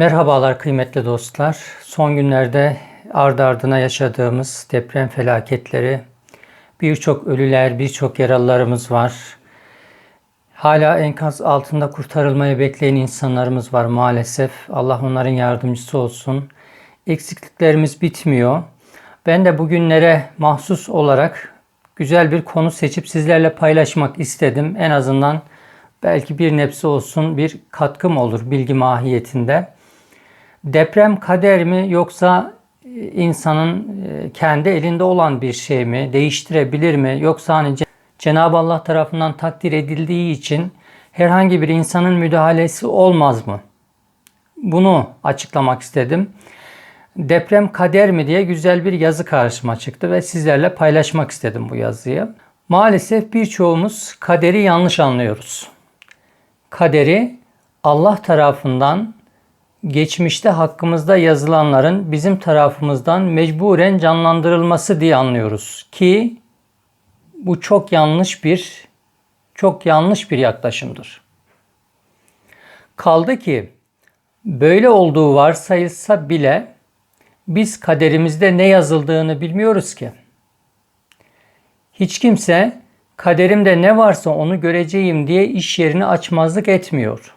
Merhabalar kıymetli dostlar. Son günlerde ardı ardına yaşadığımız deprem felaketleri, birçok ölüler, birçok yaralılarımız var. Hala enkaz altında kurtarılmayı bekleyen insanlarımız var maalesef. Allah onların yardımcısı olsun. Eksikliklerimiz bitmiyor. Ben de bugünlere mahsus olarak güzel bir konu seçip sizlerle paylaşmak istedim. En azından belki bir nebze olsun bir katkım olur bilgi mahiyetinde. Deprem kader mi yoksa e, insanın e, kendi elinde olan bir şey mi? Değiştirebilir mi? Yoksa hani Cenab-ı Allah tarafından takdir edildiği için herhangi bir insanın müdahalesi olmaz mı? Bunu açıklamak istedim. Deprem kader mi diye güzel bir yazı karşıma çıktı ve sizlerle paylaşmak istedim bu yazıyı. Maalesef birçoğumuz kaderi yanlış anlıyoruz. Kaderi Allah tarafından geçmişte hakkımızda yazılanların bizim tarafımızdan mecburen canlandırılması diye anlıyoruz ki bu çok yanlış bir çok yanlış bir yaklaşımdır. Kaldı ki böyle olduğu varsayılsa bile biz kaderimizde ne yazıldığını bilmiyoruz ki. Hiç kimse kaderimde ne varsa onu göreceğim diye iş yerini açmazlık etmiyor.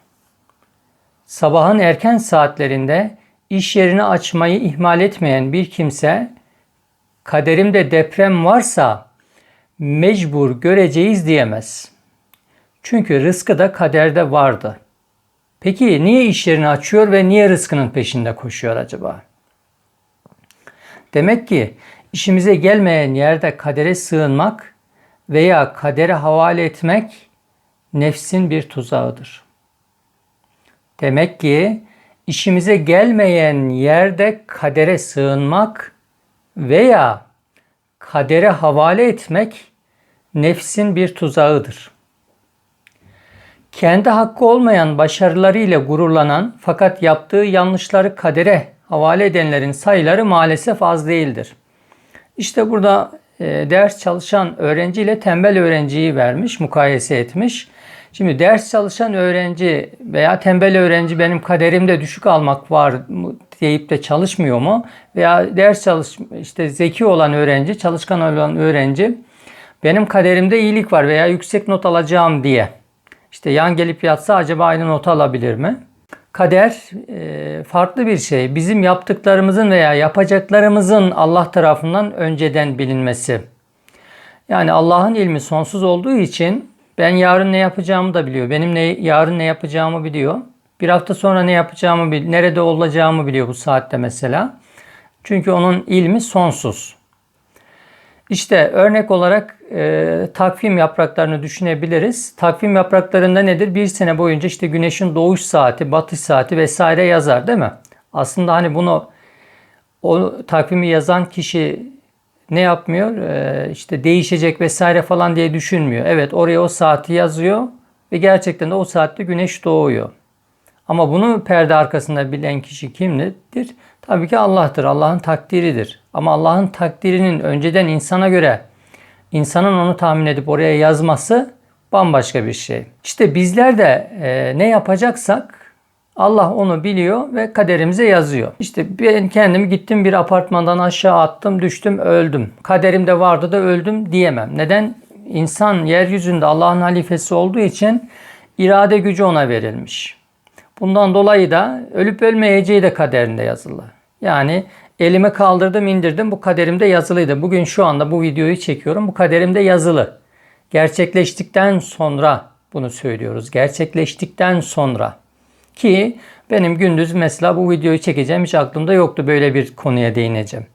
Sabahın erken saatlerinde iş yerini açmayı ihmal etmeyen bir kimse kaderimde deprem varsa mecbur göreceğiz diyemez. Çünkü rızkı da kaderde vardı. Peki niye iş yerini açıyor ve niye rızkının peşinde koşuyor acaba? Demek ki işimize gelmeyen yerde kadere sığınmak veya kadere havale etmek nefsin bir tuzağıdır. Demek ki işimize gelmeyen yerde kadere sığınmak veya kadere havale etmek nefsin bir tuzağıdır. Kendi hakkı olmayan başarılarıyla gururlanan fakat yaptığı yanlışları kadere havale edenlerin sayıları maalesef az değildir. İşte burada e, ders çalışan öğrenci ile tembel öğrenciyi vermiş, mukayese etmiş. Şimdi ders çalışan öğrenci veya tembel öğrenci benim kaderimde düşük almak var deyip de çalışmıyor mu? Veya ders çalış işte zeki olan öğrenci, çalışkan olan öğrenci benim kaderimde iyilik var veya yüksek not alacağım diye. İşte yan gelip yatsa acaba aynı not alabilir mi? Kader e, farklı bir şey. Bizim yaptıklarımızın veya yapacaklarımızın Allah tarafından önceden bilinmesi. Yani Allah'ın ilmi sonsuz olduğu için ben yarın ne yapacağımı da biliyor. Benim ne, yarın ne yapacağımı biliyor. Bir hafta sonra ne yapacağımı. Nerede olacağımı biliyor bu saatte mesela. Çünkü onun ilmi sonsuz. İşte örnek olarak e, takvim yapraklarını düşünebiliriz. Takvim yapraklarında nedir? Bir sene boyunca işte güneşin doğuş saati, batış saati vesaire yazar değil mi? Aslında hani bunu o takvimi yazan kişi ne yapmıyor? Ee, işte değişecek vesaire falan diye düşünmüyor. Evet oraya o saati yazıyor ve gerçekten de o saatte güneş doğuyor. Ama bunu perde arkasında bilen kişi kimdir? Tabii ki Allah'tır. Allah'ın takdiridir. Ama Allah'ın takdirinin önceden insana göre insanın onu tahmin edip oraya yazması bambaşka bir şey. İşte bizler de e, ne yapacaksak Allah onu biliyor ve kaderimize yazıyor. İşte ben kendimi gittim bir apartmandan aşağı attım, düştüm, öldüm. Kaderimde vardı da öldüm diyemem. Neden? İnsan yeryüzünde Allah'ın halifesi olduğu için irade gücü ona verilmiş. Bundan dolayı da ölüp ölmeyeceği de kaderinde yazılı. Yani elimi kaldırdım indirdim bu kaderimde yazılıydı. Bugün şu anda bu videoyu çekiyorum. Bu kaderimde yazılı. Gerçekleştikten sonra bunu söylüyoruz. Gerçekleştikten sonra. Ki benim gündüz mesela bu videoyu çekeceğim hiç aklımda yoktu böyle bir konuya değineceğim.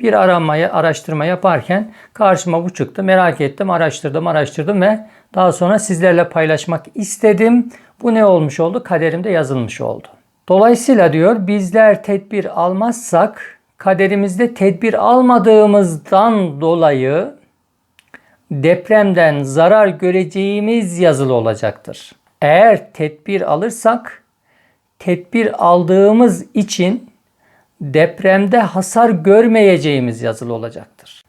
Bir aramaya, araştırma yaparken karşıma bu çıktı. Merak ettim, araştırdım, araştırdım ve daha sonra sizlerle paylaşmak istedim. Bu ne olmuş oldu? Kaderimde yazılmış oldu. Dolayısıyla diyor bizler tedbir almazsak kaderimizde tedbir almadığımızdan dolayı depremden zarar göreceğimiz yazılı olacaktır. Eğer tedbir alırsak tedbir aldığımız için depremde hasar görmeyeceğimiz yazılı olacaktır.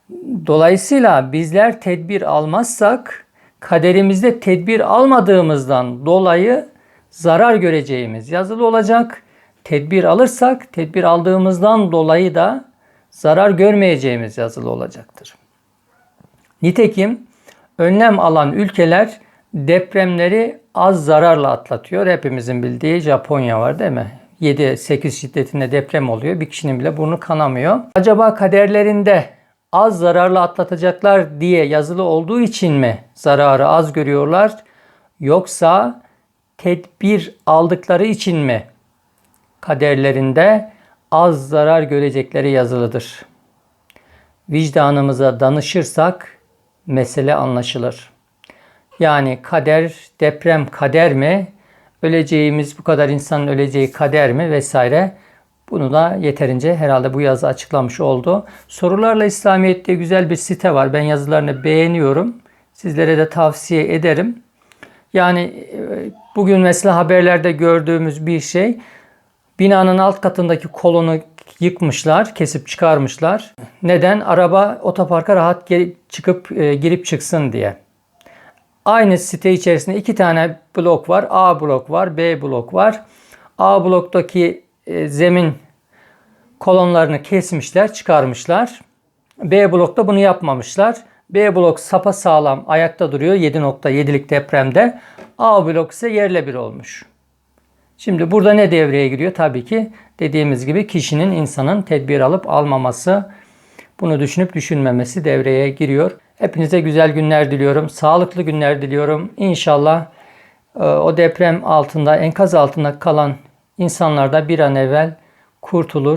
Dolayısıyla bizler tedbir almazsak kaderimizde tedbir almadığımızdan dolayı zarar göreceğimiz yazılı olacak. tedbir alırsak tedbir aldığımızdan dolayı da zarar görmeyeceğimiz yazılı olacaktır. Nitekim önlem alan ülkeler depremleri az zararla atlatıyor. Hepimizin bildiği Japonya var değil mi? 7-8 şiddetinde deprem oluyor. Bir kişinin bile burnu kanamıyor. Acaba kaderlerinde az zararla atlatacaklar diye yazılı olduğu için mi zararı az görüyorlar? Yoksa tedbir aldıkları için mi kaderlerinde az zarar görecekleri yazılıdır? Vicdanımıza danışırsak mesele anlaşılır. Yani kader, deprem kader mi? Öleceğimiz bu kadar insanın öleceği kader mi vesaire? Bunu da yeterince herhalde bu yazı açıklamış oldu. Sorularla İslamiyet diye güzel bir site var. Ben yazılarını beğeniyorum. Sizlere de tavsiye ederim. Yani e, bugün mesela haberlerde gördüğümüz bir şey binanın alt katındaki kolonu yıkmışlar, kesip çıkarmışlar. Neden? Araba otoparka rahat gelip çıkıp e, girip çıksın diye. Aynı site içerisinde iki tane blok var. A blok var, B blok var. A bloktaki e, zemin kolonlarını kesmişler, çıkarmışlar. B blokta bunu yapmamışlar. B blok sapa sağlam ayakta duruyor 7.7'lik depremde. A blok ise yerle bir olmuş. Şimdi burada ne devreye giriyor? Tabii ki dediğimiz gibi kişinin, insanın tedbir alıp almaması, bunu düşünüp düşünmemesi devreye giriyor. Hepinize güzel günler diliyorum. Sağlıklı günler diliyorum. İnşallah e, o deprem altında, enkaz altında kalan insanlar da bir an evvel kurtulur.